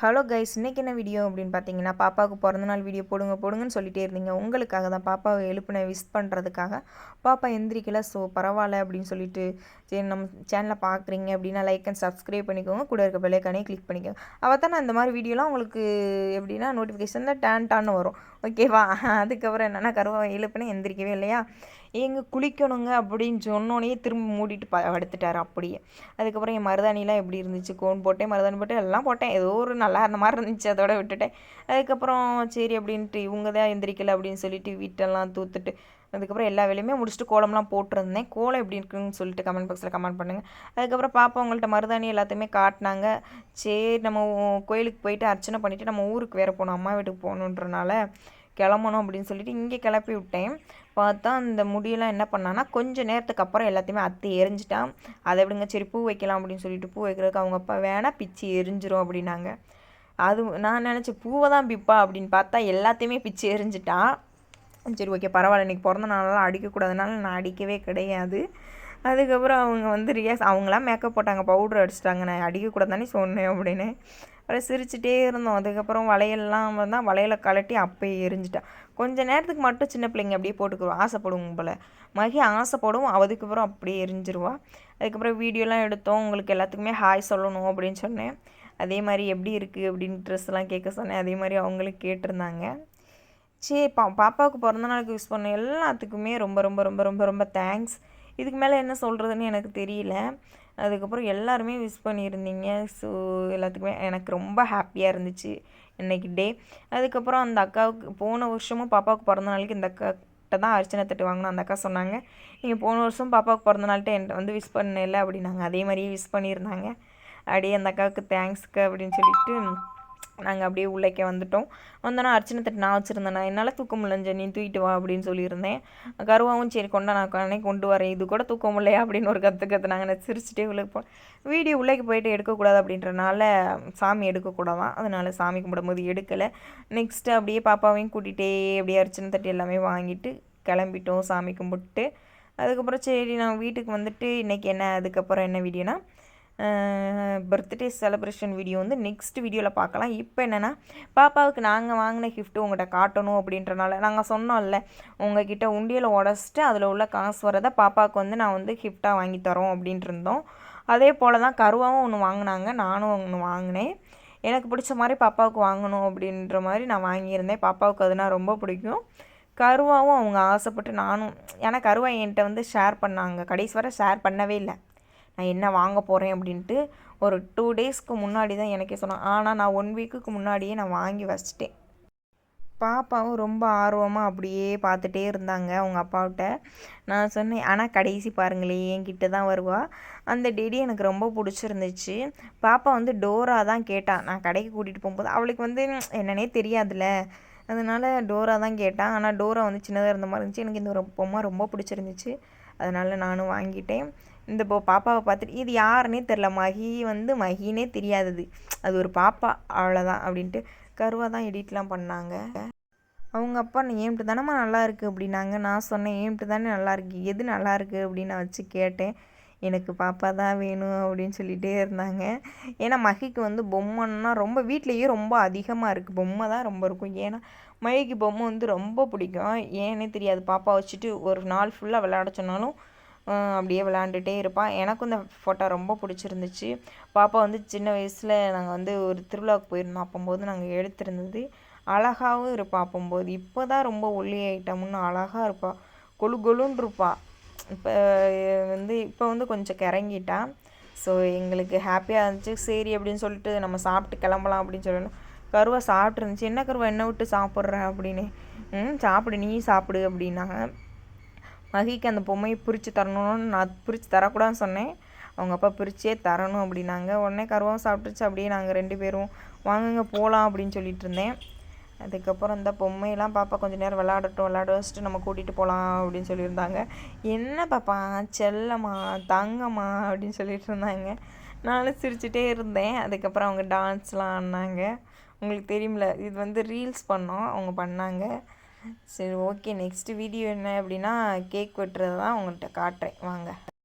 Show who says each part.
Speaker 1: Hello guys இன்றைக்கி என்ன video அப்படின்னு பார்த்தீங்கன்னா பாப்பாவுக்கு பிறந்தநாள் வீடியோ போடுங்க போடுங்கன்னு சொல்லிகிட்டே இருந்தீங்க. உங்களுக்காக தான் பாப்பாவை எழுப்பின விஷ் பண்ணுறதுக்காக பாப்பா எந்திரிக்கல ஸோ பரவாயில்ல அப்படின்னு சொல்லிட்டு சரி நம்ம சேனலில் பார்க்குறீங்க அப்படின்னா லைக் அண்ட் சப்ஸ்கிரைப் பண்ணிக்கோங்க. கூட இருக்க பெல்லைக்கானே கிளிக் பண்ணிக்கோங்க. அவள் தான் நான் இந்த மாதிரி வீடியோலாம் உங்களுக்கு எப்படின்னா நோட்டிஃபிகேஷனில் டேன் டான்னு வரும் ஓகேவா அதுக்கப்புறம் என்னென்னா கருவா எழுப்பினா எந்திரிக்கவே இல்லையா? எங்கே குளிக்கணுங்க அப்படின்னு சொன்னோன்னே திரும்ப மூடிட்டு ப படுத்துட்டார் அப்படியே. அதுக்கப்புறம் என் மருதாணிலாம் எப்படி இருந்துச்சு? கோன் போட்டேன் மருதாணி போட்டேன் எல்லாம் போட்டேன். ஏதோ ஒரு நல்லா இருந்த மாதிரி இருந்துச்சு அதோட விட்டுட்டேன். அதுக்கப்புறம் சரி அப்படின்ட்டு இவங்க தான் எந்திரிக்கல அப்படின்னு சொல்லிட்டு வீட்டெல்லாம் தூத்துட்டு அதுக்கப்புறம் எல்லா வேலையுமே முடிச்சுட்டு கோலம்லாம் போட்டிருந்தேன். கோலம் எப்படி இருக்குன்னு சொல்லிட்டு கமெண்ட் பாக்ஸில் கமெண்ட் பண்ணுங்கள் அதுக்கப்புறம் பாப்பா உங்கள்கிட்ட மருதாணி எல்லாத்தையுமே காட்டினாங்க. சரி நம்ம கோயிலுக்கு போயிட்டு அர்ச்சனை பண்ணிவிட்டு நம்ம ஊருக்கு வேறு போகணும் அம்மா வீட்டுக்கு போகணுன்றனால கிளம்பணும் அப்படின்னு சொல்லிட்டு இங்கே கிளப்பி விட்டேன். பார்த்தா அந்த முடியெல்லாம் என்ன பண்ணான்னா கொஞ்சம் நேரத்துக்கு அப்புறம் எல்லாத்தையுமே அத்தி எரிஞ்சிட்டான். அதை விடுங்க சரி பூ வைக்கலாம் அப்படின்னு சொல்லிட்டு பூ வைக்கிறதுக்கு அவங்க அப்பா வேணால் பிச்சு எரிஞ்சிரும் அப்படின்னாங்க. அது நான் நினச்சேன் பூவை தான் பிப்பா அப்படின்னு பார்த்தா எல்லாத்தையுமே பிச்சு எரிஞ்சிட்டான். சரி ஓகே பரவாயில்ல இன்றைக்கி பிறந்த நாளெல்லாம் அடிக்கக்கூடாதுனால நான் அடிக்கவே கிடையாது. அதுக்கப்புறம் அவங்க வந்து ரியாக்ஸ் அவங்களாம் மேக்கப் போட்டாங்க பவுட்ரு அடிச்சிட்டாங்க. நான் அடிக்கக்கூடாது தானே சொன்னேன் அப்படின்னு. அப்புறம் சிரிச்சிட்டே இருந்தோம். அதுக்கப்புறம் வளையல்லாம் வந்தால் வளையலை கலட்டி அப்பயே எரிஞ்சிட்டான் கொஞ்சம் நேரத்துக்கு மட்டும் சின்ன பிள்ளைங்க அப்படியே போட்டுக்குருவோம் ஆசைப்படுவோம் போல். மகி ஆசைப்படும் அதுக்கப்புறம் அப்படியே எரிஞ்சிருவா. அதுக்கப்புறம் வீடியோலாம் எடுத்தோம். உங்களுக்கு எல்லாத்துக்குமே ஹாய் சொல்லணும் அப்படின்னு சொன்னேன். அதே மாதிரி எப்படி இருக்குது அப்படின்னு ட்ரெஸ்லாம் கேட்க சொன்னேன். அதே மாதிரி அவங்களும் கேட்டிருந்தாங்க. சரி பா பாப்பாவுக்கு பிறந்த நாளுக்கு யூஸ் பண்ண எல்லாத்துக்குமே ரொம்ப ரொம்ப ரொம்ப ரொம்ப ரொம்ப தேங்க்ஸ் இதுக்கு மேலே என்ன சொல்கிறதுன்னு எனக்கு தெரியல. அதுக்கப்புறம் எல்லாருமே விஷ் பண்ணியிருந்தீங்க. ஸோ எல்லாத்துக்குமே எனக்கு ரொம்ப ஹாப்பியாக இருந்துச்சு இன்றைக்கி டே அதுக்கப்புறம் அந்த அக்காவுக்கு போன வருஷமும் பாப்பாவுக்கு பிறந்த நாளைக்கு இந்த அக்கா கிட்ட தான் அர்ச்சனை தட்டு வாங்கினோம் அந்த அக்கா சொன்னாங்க நீங்கள் போன வருஷம் பாப்பாவுக்கு பிறந்த நாள்கிட்ட என்கிட்ட வந்து விஷ் பண்ணல அப்படின்னாங்க அதே மாதிரியே விஷ் பண்ணியிருந்தாங்க. அப்படியே அந்த அக்காவுக்கு தேங்க்ஸ்க்கு அப்படின்னு சொல்லிட்டு நாங்கள் அப்படியே உள்ளக்கே வந்துட்டோம். வந்தோன்னா அர்ச்சனை தட்டு நான் வச்சுருந்தேண்ணா என்னால் தூக்க முடியல நீ தூக்கிட்டு வா அப்படின்னு சொல்லியிருந்தேன். கருவாவும் சரி கொண்டா நான் கண்ணே கொண்டு வரேன். இது கூட தூக்க முடியலையா அப்படின்னு ஒரு கற்று நாங்கள் நான் சிரிச்சுட்டே உள்ளே போ வீடியோ உள்ளேக்கு போயிட்டு எடுக்கக்கூடாது அப்படின்றனால சாமி எடுக்கக்கூடாதான் அதனால் சாமி கும்பிடும்போது எடுக்கலை. நெக்ஸ்ட்டு அப்படியே பாப்பாவையும் கூட்டிகிட்டே அப்படியே அர்ச்சனை தட்டு எல்லாமே வாங்கிட்டு கிளம்பிட்டோம் சாமி கும்பிட்டு. அதுக்கப்புறம் சரி நான் வீட்டுக்கு வந்துட்டு இன்றைக்கி என்ன அதுக்கப்புறம் என்ன வீடியோனா பர்த்டே செலப்ரேஷன் வீடியோ வந்து நெக்ஸ்ட் வீடியோவில் பார்க்கலாம். இப்போ என்னென்னா பாப்பாவுக்கு நாங்கள் வாங்கின கிஃப்ட்டு உங்கள்கிட்ட காட்டணும் அப்படின்றனால நாங்கள் சொன்னோம்ல உங்ககிட்ட உண்டியில் உடச்சிட்டு அதில் உள்ள காசு வரதை பாப்பாவுக்கு வந்து நான் வந்து கிஃப்டாக வாங்கி தரோம் அப்படின்ட்டு இருந்தோம் அதே போல் தான் கருவாவும் ஒன்று வாங்கினாங்க நானும் ஒன்று வாங்கினேன். எனக்கு பிடிச்ச மாதிரி பாப்பாவுக்கு வாங்கணும் அப்படின்ற மாதிரி நான் வாங்கியிருந்தேன். பாப்பாவுக்கு அதுனா ரொம்ப பிடிக்கும். கருவாவும் அவங்க ஆசைப்பட்டு நானும் ஏன்னா கருவா என்கிட்ட வந்து ஷேர் பண்ணாங்க. கடைசி வரை ஷேர் பண்ணவே இல்லை. நான் என்ன வாங்க போகிறேன் அப்படின்ட்டு ஒரு டூ டேஸ்க்கு முன்னாடி தான் எனக்கே சொன்னான். ஆனால் நான் ஒன் வீக்குக்கு முன்னாடியே நான் வாங்கி வச்சிட்டேன். பாப்பாவும் ரொம்ப ஆர்வமாக அப்படியே பார்த்துட்டே இருந்தாங்க அவங்க அப்பாவிட்ட. நான் சொன்னேன் ஆனால் கடைசி பாருங்களே என்கிட்ட தான் வருவா. அந்த டெடி எனக்கு ரொம்ப பிடிச்சிருந்துச்சு. பாப்பா வந்து டோரா தான் கேட்டான் நான் கடைக்கு கூட்டிகிட்டு போகும்போது அவளுக்கு வந்து என்னன்னே தெரியாதுல்ல. அதனால் டோரா தான் கேட்டேன். ஆனால் டோரா வந்து சின்னதாக இருந்த மாதிரி இருந்துச்சு. எனக்கு இந்த ஒரு பொம்மை ரொம்ப பிடிச்சிருந்துச்சு. அதனால் நானும் வாங்கிட்டேன். இந்த இப்போ பாப்பாவை பார்த்துட்டு இது யாருன்னே தெரில மகி வந்து மகினே தெரியாதது. அது ஒரு பாப்பா அவ்வளோதான் அப்படின்ட்டு கருவாக தான் எடிட்லாம் பண்ணாங்க. அவங்க அப்பா நீ ஏம்ட்டு தானம்மா நல்லா இருக்குது அப்படின்னாங்க. நான் சொன்னேன் ஏம்ட்டு தானே நல்லா இருக்கு? எது நல்லா இருக்குது அப்படின்னு நான் வச்சு கேட்டேன். எனக்கு பாப்பா தான் வேணும் அப்படின்னு சொல்லிகிட்டே இருந்தாங்க. ஏன்னா மகிக்கு வந்து பொம்மைன்னா ரொம்ப வீட்லேயே ரொம்ப அதிகமாக இருக்குது பொம்மை தான் ரொம்ப இருக்கும். ஏன்னா மகிக்கு பொம்மை வந்து ரொம்ப பிடிக்கும். ஏன்னே தெரியாது. பாப்பா வச்சுட்டு ஒரு நாள் ஃபுல்லாக விளையாட சொன்னாலும் அப்படியே விளாண்டுட்டே இருப்பான் எனக்கும் இந்த ஃபோட்டோ ரொம்ப பிடிச்சிருந்துச்சு. பாப்பா வந்து சின்ன வயசில் நாங்கள் வந்து ஒரு திருவிழாவுக்கு போயிருந்தோம். அப்போம்போது நாங்கள் எடுத்திருந்தது அழகாகவும் இருப்பாள் அப்போம்போது இப்போ தான் ரொம்ப ஒல்லி ஐட்டம்னு அழகாக இருப்பாள் கொழு கொழுன்னு இருப்பாள் இப்போ வந்து இப்போ வந்து கொஞ்சம் கிறங்கிட்டான் ஸோ எங்களுக்கு ஹாப்பியாக இருந்துச்சு. சரி அப்படின்னு சொல்லிட்டு நம்ம சாப்பிட்டு கிளம்பலாம் அப்படின்னு சொல்லணும். கருவை சாப்பிட்ருந்துச்சு என்ன கருவை? என்ன விட்டு சாப்பிட்ற? அப்படின்னு. ம் சாப்பிடு. நீ சாப்பிடு அப்படின்னாங்க. மகிக்கு அந்த பொம்மையை பிரித்து தரணும்னு நான் பிரித்து தரக்கூடாதுன்னு சொன்னேன். அவங்க அப்பா பிரித்தே தரணும் அப்படின்னாங்க. உடனே கருவாவும் சாப்பிட்டுருச்சு. அப்படியே நாங்கள் ரெண்டு பேரும் வாங்குங்க போகலாம் அப்படின்னு சொல்லிட்டு இருந்தேன். அதுக்கப்புறம் இந்த பொம்மையெல்லாம் பாப்பா கொஞ்சம் நேரம் விளாடட்டும் விளாட வச்சுட்டு நம்ம கூட்டிகிட்டு போகலாம் அப்படின்னு சொல்லியிருந்தாங்க. என்ன பாப்பா செல்லம்மா தங்கம்மா? அப்படின்னு சொல்லிட்டு இருந்தாங்க. நானும் சிரிச்சுட்டே இருந்தேன். அதுக்கப்புறம் அவங்க டான்ஸ்லாம் ஆடினாங்க. உங்களுக்கு தெரியும்ல இது வந்து ரீல்ஸ் பண்ணோம் அவங்க பண்ணாங்க. சரி ஓகே நெக்ஸ்ட்டு வீடியோ என்ன அப்படின்னா கேக் வெட்டுறது தான் உங்கள்கிட்ட காட்டுறேன். வாங்க.